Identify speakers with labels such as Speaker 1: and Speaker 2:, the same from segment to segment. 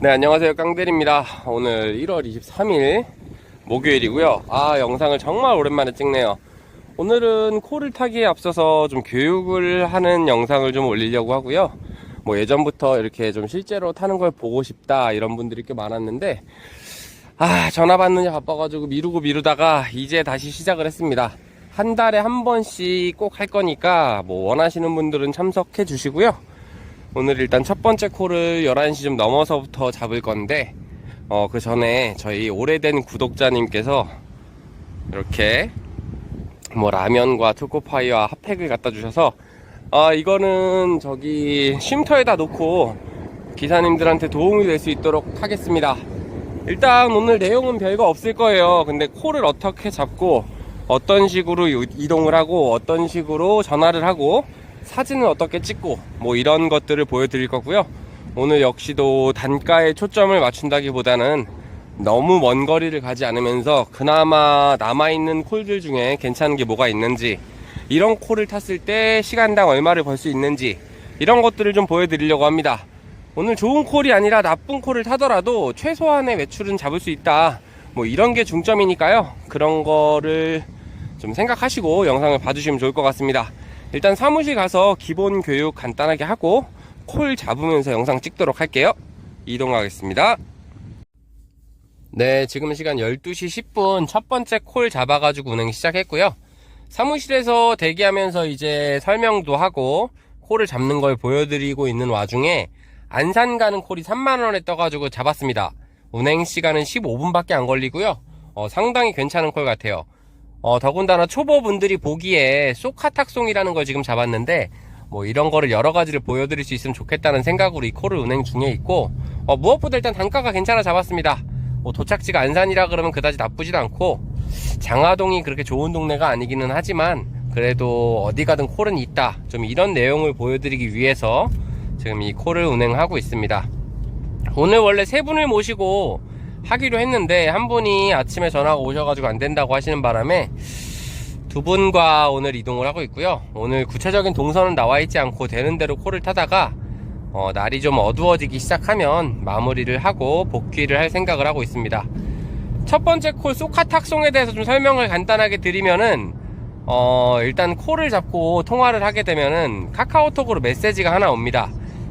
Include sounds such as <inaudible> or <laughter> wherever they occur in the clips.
Speaker 1: 네, 안녕하세요. 깡대리입니다. 오늘 1월 23일 목요일이고요. 아, 영상을 정말 오랜만에 찍네요. 오늘은 코를 타기에 앞서서 좀 교육을 하는 영상을 좀 올리려고 하고요. 뭐 예전부터 이렇게 좀 실제로 타는 걸 보고 싶다 이런 분들이 꽤 많았는데 아, 전화 받느냐 바빠가지고 미루고 미루다가 이제 다시 시작을 했습니다. 한 달에 한 번씩 꼭 할 거니까 뭐 원하시는 분들은 참석해 주시고요. 오늘 일단 첫 번째 콜을 11시 좀 넘어서부터 잡을 건데, 어, 그 전에 저희 오래된 구독자님께서 이렇게 뭐 라면과 초코파이와 핫팩을 갖다 주셔서, 아, 이거는 저기 쉼터에다 놓고 기사님들한테 도움이 될 수 있도록 하겠습니다. 일단 오늘 내용은 별거 없을 거예요. 근데 콜을 어떻게 잡고 어떤 식으로 이- 이동을 하고 어떤 식으로 전화를 하고 사진을 어떻게 찍고 뭐 이런 것들을 보여드릴 거고요. 오늘 역시도 단가에 초점을 맞춘다기보다는 너무 먼 거리를 가지 않으면서 그나마 남아있는 콜들 중에 괜찮은 게 뭐가 있는지 이런 콜을 탔을 때 시간당 얼마를 벌 수 있는지 이런 것들을 좀 보여드리려고 합니다. 오늘 좋은 콜이 아니라 나쁜 콜을 타더라도 최소한의 매출은 잡을 수 있다. 뭐 이런 게 중점이니까요. 그런 거를 좀 생각하시고 영상을 봐주시면 좋을 것 같습니다. 일단 사무실 가서 기본 교육 간단하게 하고 콜 잡으면서 영상 찍도록 할게요. 이동하겠습니다. 네, 지금 시간 12시 10분 첫 번째 콜 잡아가지고 운행 시작했고요. 사무실에서 대기하면서 이제 설명도 하고 콜을 잡는 걸 보여드리고 있는 와중에 안산 가는 콜이 3만원에 떠가지고 잡았습니다. 운행 시간은 15분밖에 안 걸리고요. 어, 상당히 괜찮은 콜 같아요. 어, 더군다나 초보분들이 보기에 소카탁송이라는 걸 지금 잡았는데 뭐 이런 거를 여러 가지를 보여드릴 수 있으면 좋겠다는 생각으로 이 콜을 운행 중에 있고 어, 무엇보다 일단 단가가 괜찮아 잡았습니다. 뭐 도착지가 안산이라 그러면 그다지 나쁘진 않고 장화동이 그렇게 좋은 동네가 아니기는 하지만 그래도 어디 가든 콜은 있다. 좀 이런 내용을 보여드리기 위해서 지금 이 콜을 운행하고 있습니다. 오늘 원래 세 분을 모시고 하기로 했는데 한 분이 아침에 전화가 오셔가지고 안 된다고 하시는 바람에 두 분과 오늘 이동을 하고 있고요. 오늘 구체적인 동선은 나와 있지 않고 되는 대로 콜을 타다가 어, 날이 좀 어두워지기 시작하면 마무리를 하고 복귀를 할 생각을 하고 있습니다. 첫 번째 콜 소카탁송에 대해서 좀 설명을 간단하게 드리면은 어, 일단 콜을 잡고 통화를 하게 되면은 카카오톡으로 메시지가 하나 옵니다.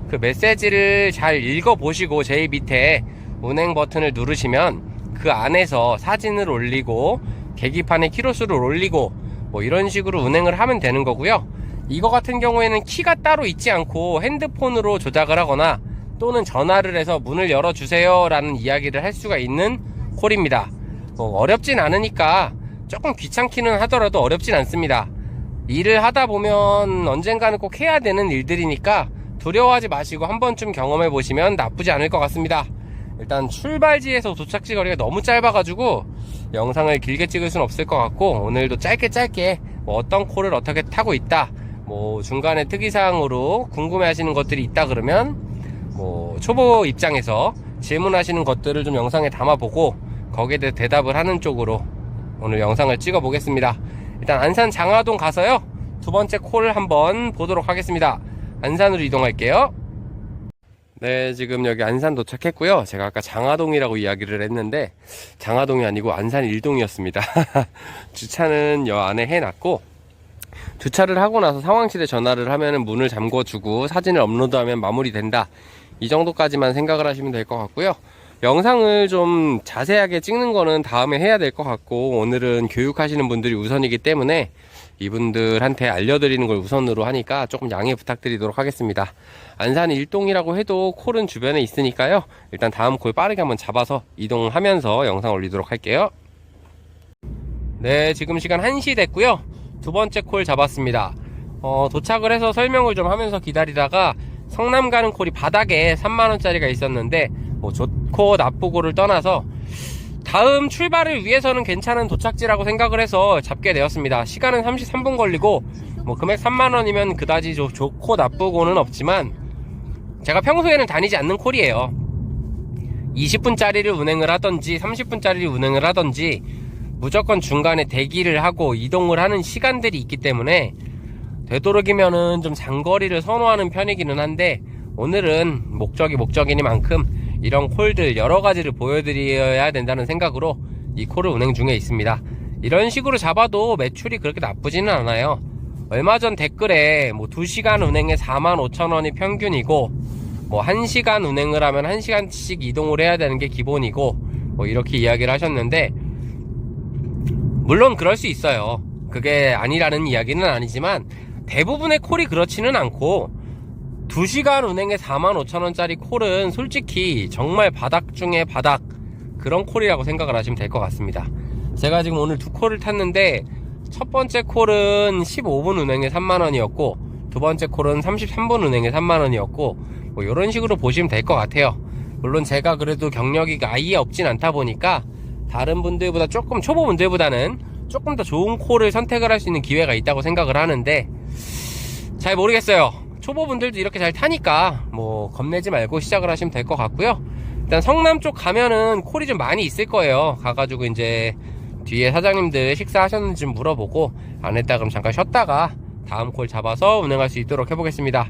Speaker 1: 그 메시지를 잘 읽어보시고 제일 밑에 운행 버튼을 누르시면 그 안에서 사진을 올리고 계기판에 키로수를 올리고 뭐 이런 식으로 운행을 하면 되는 거고요. 이거 같은 경우에는 키가 따로 있지 않고 핸드폰으로 조작을 하거나 또는 전화를 해서 문을 열어주세요 라는 이야기를 할 수가 있는 콜입니다. 뭐 어렵진 않으니까 조금 귀찮기는 하더라도 어렵진 않습니다. 일을 하다 보면 언젠가는 꼭 해야 되는 일들이니까 두려워하지 마시고 한 번쯤 경험해 보시면 나쁘지 않을 것 같습니다. 일단 출발지에서 도착지 거리가 너무 짧아가지고 영상을 길게 찍을 수는 없을 것 같고 오늘도 짧게 짧게 뭐 어떤 콜을 어떻게 타고 있다 뭐 중간에 특이사항으로 궁금해 하시는 것들이 있다 그러면 뭐 초보 입장에서 질문하시는 것들을 좀 영상에 담아보고 거기에 대해 대답을 하는 쪽으로 오늘 영상을 찍어 보겠습니다. 일단 안산 장화동 가서요. 두 번째 콜 한번 보도록 하겠습니다. 안산으로 이동할게요 네, 지금 여기 안산 도착했고요. 제가 아까 장화동이라고 이야기를 했는데 장화동이 아니고 안산 일동이었습니다. <laughs> 주차는 여 안에 해놨고 주차를 하고 나서 상황실에 전화를 하면은 문을 잠궈주고 사진을 업로드하면 마무리된다. 이 정도까지만 생각을 하시면 될 것 같고요. 영상을 좀 자세하게 찍는 거는 다음에 해야 될 것 같고 오늘은 교육하시는 분들이 우선이기 때문에 이분들한테 알려드리는 걸 우선으로 하니까 조금 양해 부탁드리도록 하겠습니다. 안산 일동이라고 해도 콜은 주변에 있으니까요. 일단 다음 콜 빠르게 한번 잡아서 이동하면서 영상 올리도록 할게요. 네, 지금 시간 1시 됐고요. 두 번째 콜 잡았습니다. 어, 도착을 해서 설명을 좀 하면서 기다리다가 성남 가는 콜이 바닥에 3만원짜리가 있었는데 뭐 좋고 나쁘고를 떠나서 다음 출발을 위해서는 괜찮은 도착지라고 생각을 해서 잡게 되었습니다. 시간은 33분 걸리고 뭐 금액 3만원이면 그다지 좋, 좋고 나쁘고는 없지만 제가 평소에는 다니지 않는 콜이에요. 20분짜리를 운행을 하던지 30분짜리를 운행을 하던지 무조건 중간에 대기를 하고 이동을 하는 시간들이 있기 때문에 되도록이면은 좀 장거리를 선호하는 편이기는 한데 오늘은 목적이 목적이니만큼 이런 콜들 여러 가지를 보여드려야 된다는 생각으로 이 콜을 운행 중에 있습니다. 이런 식으로 잡아도 매출이 그렇게 나쁘지는 않아요. 얼마 전 댓글에 뭐 2시간 운행에 45,000원이 평균이고 뭐 1시간 운행을 하면 1시간씩 이동을 해야 되는 게 기본이고 뭐 이렇게 이야기를 하셨는데 물론 그럴 수 있어요. 그게 아니라는 이야기는 아니지만 대부분의 콜이 그렇지는 않고 2시간 운행에 45,000원짜리 콜은 솔직히 정말 바닥 중에 바닥 그런 콜이라고 생각을 하시면 될 것 같습니다. 제가 지금 오늘 두 콜을 탔는데 첫 번째 콜은 15분 운행에 3만원이었고 두 번째 콜은 33분 운행에 3만원이었고 뭐 이런 식으로 보시면 될 것 같아요. 물론 제가 그래도 경력이 아예 없진 않다 보니까 다른 분들보다 조금 초보 분들보다는 조금 더 좋은 콜을 선택을 할 수 있는 기회가 있다고 생각을 하는데 잘 모르겠어요. 초보분들도 이렇게 잘 타니까 뭐 겁내지 말고 시작을 하시면 될 것 같고요. 일단 성남 쪽 가면은 콜이 좀 많이 있을 거예요. 가가지고 이제 뒤에 사장님들 식사하셨는지 좀 물어보고 안 했다 그럼 잠깐 쉬었다가 다음 콜 잡아서 운행할 수 있도록 해보겠습니다.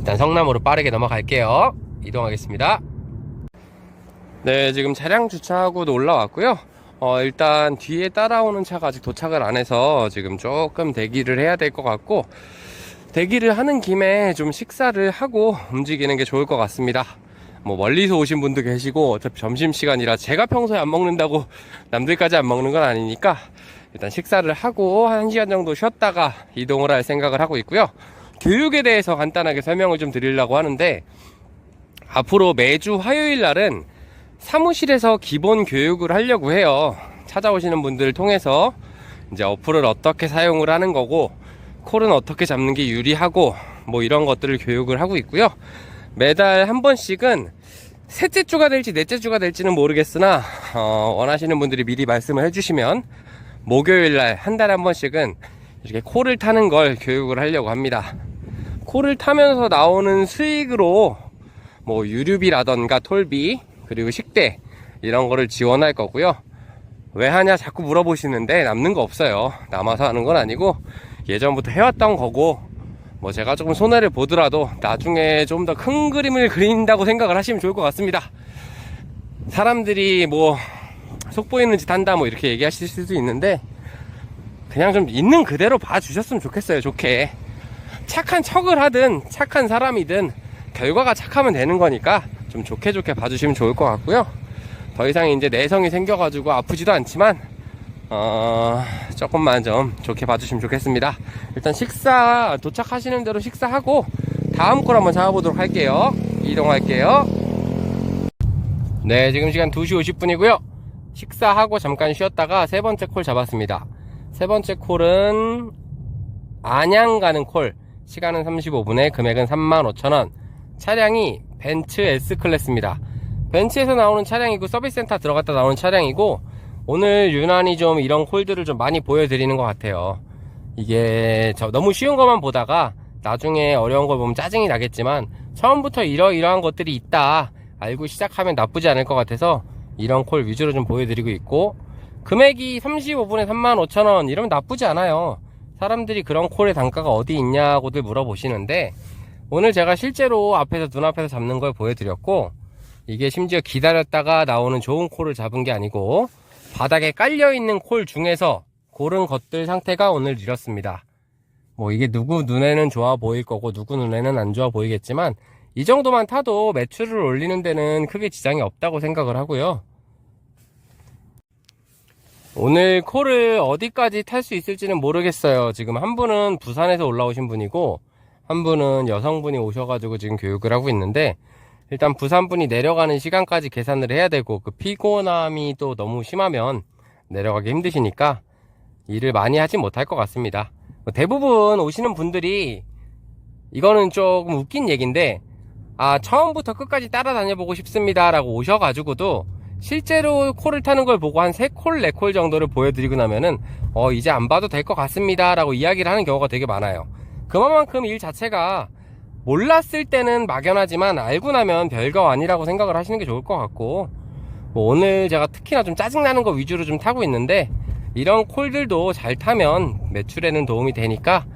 Speaker 1: 일단 성남으로 빠르게 넘어갈게요. 이동하겠습니다. 네, 지금 차량 주차하고도 올라왔고요. 어, 일단 뒤에 따라오는 차가 아직 도착을 안 해서 지금 조금 대기를 해야 될 것 같고 대기를 하는 김에 좀 식사를 하고 움직이는 게 좋을 것 같습니다. 뭐 멀리서 오신 분도 계시고 어차피 점심시간이라 제가 평소에 안 먹는다고 <laughs> 남들까지 안 먹는 건 아니니까 일단 식사를 하고 한 시간 정도 쉬었다가 이동을 할 생각을 하고 있고요. 교육에 대해서 간단하게 설명을 좀 드리려고 하는데 앞으로 매주 화요일 날은 사무실에서 기본 교육을 하려고 해요. 찾아오시는 분들을 통해서 이제 어플을 어떻게 사용을 하는 거고 콜은 어떻게 잡는 게 유리하고 뭐 이런 것들을 교육을 하고 있고요. 매달 한 번씩은 셋째 주가 될지 넷째 주가 될지는 모르겠으나 어, 원하시는 분들이 미리 말씀을 해주시면 목요일 날 한 달에 한 번씩은 이렇게 콜을 타는 걸 교육을 하려고 합니다. 콜을 타면서 나오는 수익으로 뭐 유류비라던가 톨비 그리고 식대 이런 거를 지원할 거고요. 왜 하냐 자꾸 물어보시는데 남는 거 없어요. 남아서 하는 건 아니고 예전부터 해왔던 거고 뭐 제가 조금 손해를 보더라도 나중에 좀 더 큰 그림을 그린다고 생각을 하시면 좋을 것 같습니다. 사람들이 뭐 속보이는 짓 한다 뭐 이렇게 얘기하실 수도 있는데 그냥 좀 있는 그대로 봐주셨으면 좋겠어요. 좋게 착한 척을 하든 착한 사람이든 결과가 착하면 되는 거니까 좀 좋게 좋게 봐주시면 좋을 것 같고요. 더 이상 이제 내성이 생겨가지고 아프지도 않지만 어, 조금만 좀 좋게 봐주시면 좋겠습니다. 일단 식사 도착하시는 대로 식사하고 다음 걸 한번 잡아보도록 할게요. 이동할게요. 네, 지금 시간 2시 50분이고요. 식사하고 잠깐 쉬었다가 세 번째 콜 잡았습니다. 세 번째 콜은 안양 가는 콜. 시간은 35분에 금액은 35,000원. 차량이 벤츠 S클래스입니다. 벤츠에서 나오는 차량이고 서비스 센터 들어갔다 나오는 차량이고 오늘 유난히 좀 이런 콜들을 좀 많이 보여드리는 것 같아요. 이게 저 너무 쉬운 것만 보다가 나중에 어려운 걸 보면 짜증이 나겠지만 처음부터 이러이러한 것들이 있다 알고 시작하면 나쁘지 않을 것 같아서 이런 콜 위주로 좀 보여드리고 있고 금액이 35분에 35,000원 이러면 나쁘지 않아요. 사람들이 그런 콜의 단가가 어디 있냐고들 물어보시는데 오늘 제가 실제로 앞에서 눈앞에서 잡는 걸 보여드렸고 이게 심지어 기다렸다가 나오는 좋은 콜을 잡은 게 아니고 바닥에 깔려있는 콜 중에서 고른 것들 상태가 오늘 이렇습니다. 뭐 이게 누구 눈에는 좋아 보일 거고 누구 눈에는 안 좋아 보이겠지만 이 정도만 타도 매출을 올리는 데는 크게 지장이 없다고 생각을 하고요. 오늘 콜을 어디까지 탈 수 있을지는 모르겠어요. 지금 한 분은 부산에서 올라오신 분이고 한 분은 여성분이 오셔가지고 지금 교육을 하고 있는데 일단 부산분이 내려가는 시간까지 계산을 해야 되고 그 피곤함이 또 너무 심하면 내려가기 힘드시니까 일을 많이 하지 못할 것 같습니다. 뭐 대부분 오시는 분들이 이거는 조금 웃긴 얘기인데 아 처음부터 끝까지 따라다녀 보고 싶습니다 라고 오셔가지고도 실제로 콜을 타는 걸 보고 한 3콜, 4콜 정도를 보여드리고 나면은 어 이제 안 봐도 될 것 같습니다 라고 이야기를 하는 경우가 되게 많아요 그만큼 일 자체가 몰랐을 때는 막연하지만 알고 나면 별거 아니라고 생각을 하시는 게 좋을 것 같고 뭐 오늘 제가 특히나 좀 짜증나는 거 위주로 좀 타고 있는데 이런 콜들도 잘 타면 매출에는 도움이 되니까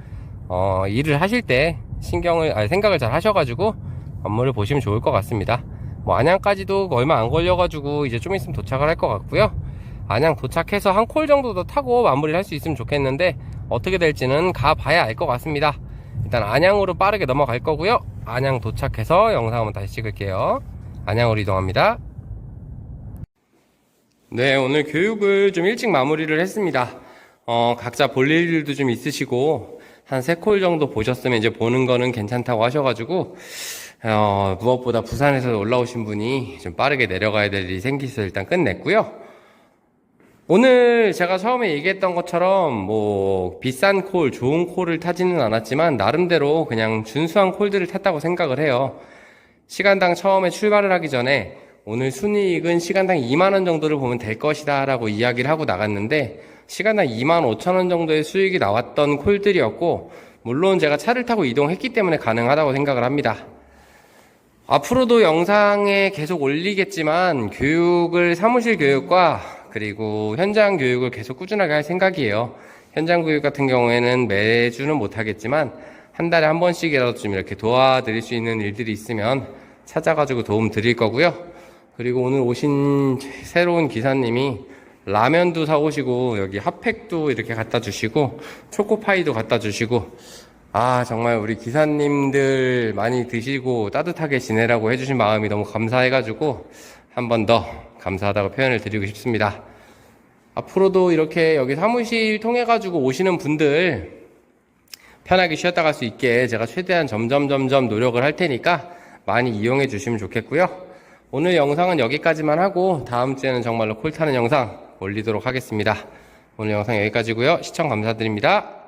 Speaker 1: 어, 일을 하실 때 신경을 아니, 생각을 잘 하셔가지고 업무를 보시면 좋을 것 같습니다 뭐 안양까지도 얼마 안 걸려가지고 이제 좀 있으면 도착을 할 것 같고요. 안양 도착해서 한 콜 정도 더 타고 마무리를 할 수 있으면 좋겠는데 어떻게 될지는 가봐야 알 것 같습니다. 일단 안양으로 빠르게 넘어갈 거고요. 안양 도착해서 영상 한번 다시 찍을게요. 안양으로 이동합니다. 네, 오늘 교육을 좀 일찍 마무리를 했습니다. 어, 각자 볼 일도 좀 있으시고, 한 세 콜 정도 보셨으면 이제 보는 거는 괜찮다고 하셔가지고, 어, 무엇보다 부산에서 올라오신 분이 좀 빠르게 내려가야 될 일이 생기서 일단 끝냈고요. 오늘 제가 처음에 얘기했던 것처럼 뭐 비싼 콜, 좋은 콜을 타지는 않았지만 나름대로 그냥 준수한 콜들을 탔다고 생각을 해요. 시간당 처음에 출발을 하기 전에 오늘 순이익은 시간당 2만원 정도를 보면 될 것이다 라고 이야기를 하고 나갔는데 시간당 2만 5천원 정도의 수익이 나왔던 콜들이었고 물론 제가 차를 타고 이동했기 때문에 가능하다고 생각을 합니다. 앞으로도 영상에 계속 올리겠지만 교육을 사무실 교육과 그리고 현장 교육을 계속 꾸준하게 할 생각이에요. 현장 교육 같은 경우에는 매주는 못하겠지만 한 달에 한 번씩이라도 좀 이렇게 도와드릴 수 있는 일들이 있으면 찾아가지고 도움 드릴 거고요. 그리고 오늘 오신 새로운 기사님이 라면도 사오시고 여기 핫팩도 이렇게 갖다 주시고 초코파이도 갖다 주시고 아 정말 우리 기사님들 많이 드시고 따뜻하게 지내라고 해주신 마음이 너무 감사해가지고 한 번 더 감사하다고 표현을 드리고 싶습니다. 앞으로도 이렇게 여기 사무실 통해 가지고 오시는 분들 편하게 쉬었다 갈 수 있게 제가 최대한 점점 점점 노력을 할 테니까 많이 이용해 주시면 좋겠고요. 오늘 영상은 여기까지만 하고 다음 주에는 정말로 콜 타는 영상 올리도록 하겠습니다. 오늘 영상 여기까지고요. 시청 감사드립니다.